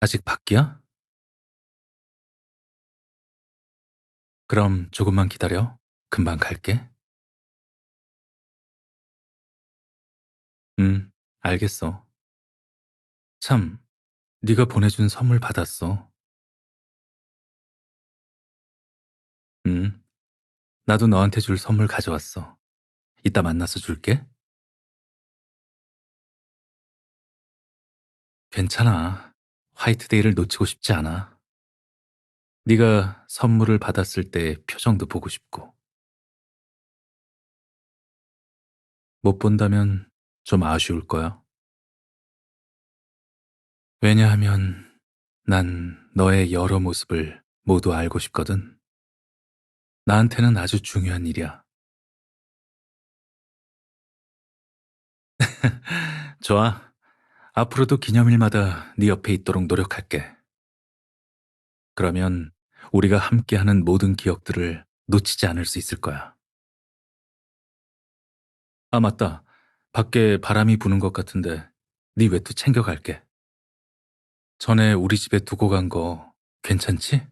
아직 밖이야? 그럼 조금만 기다려. 금방 갈게. 응, 알겠어. 참, 네가 보내준 선물 받았어. 응, 나도 너한테 줄 선물 가져왔어. 이따 만나서 줄게. 괜찮아. 화이트데이를 놓치고 싶지 않아. 네가 선물을 받았을 때 표정도 보고 싶고. 못 본다면 좀 아쉬울 거야. 왜냐하면 난 너의 여러 모습을 모두 알고 싶거든. 나한테는 아주 중요한 일이야. 좋아. 앞으로도 기념일마다 네 옆에 있도록 노력할게. 그러면 우리가 함께하는 모든 기억들을 놓치지 않을 수 있을 거야. 아, 맞다. 밖에 바람이 부는 것 같은데 네 외투 챙겨갈게. 전에 우리 집에 두고 간 거 괜찮지?